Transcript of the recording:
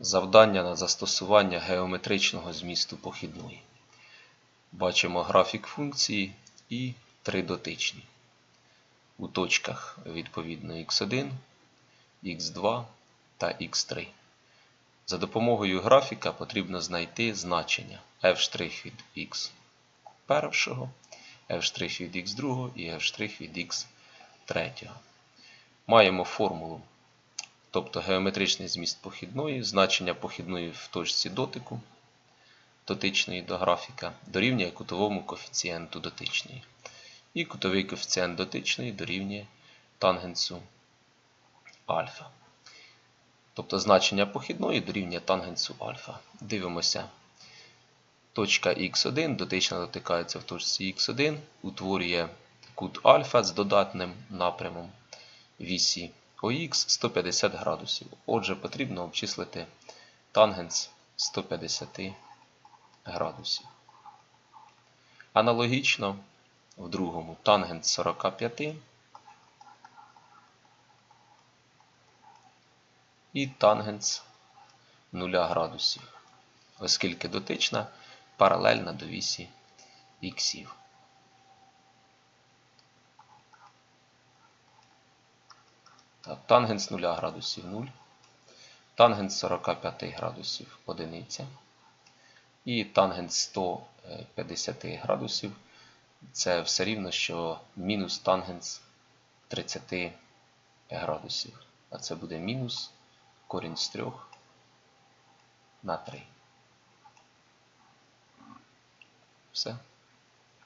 Завдання на застосування геометричного змісту похідної. Бачимо графік функції і три дотичні. У точках відповідно x1, x2 та x3. За допомогою графіка потрібно знайти значення f' від x першого, f' від x2 і f' від x3. Маємо формулу тобто геометричний зміст похідної, значення похідної в точці дотику дотичної до графіка дорівнює кутовому коефіцієнту дотичної. І кутовий коефіцієнт дотичної дорівнює тангенсу альфа. Тобто значення похідної дорівнює тангенсу альфа. Дивимося. Точка х1 дотично дотикається в точці х1, утворює кут альфа з додатним напрямом вісі ОХ 150 градусів. Отже, потрібно обчислити тангенс 150 градусів. Аналогічно в другому тангенс 45 і тангенс 0 градусів, оскільки дотична паралельна до вісі іксів. Тангенс 0 градусів 0, тангенс 45 градусів 1. І тангенс 150 градусів це все рівно, що мінус тангенс 30 градусів. А це буде мінус корінь з 3 на 3. Все.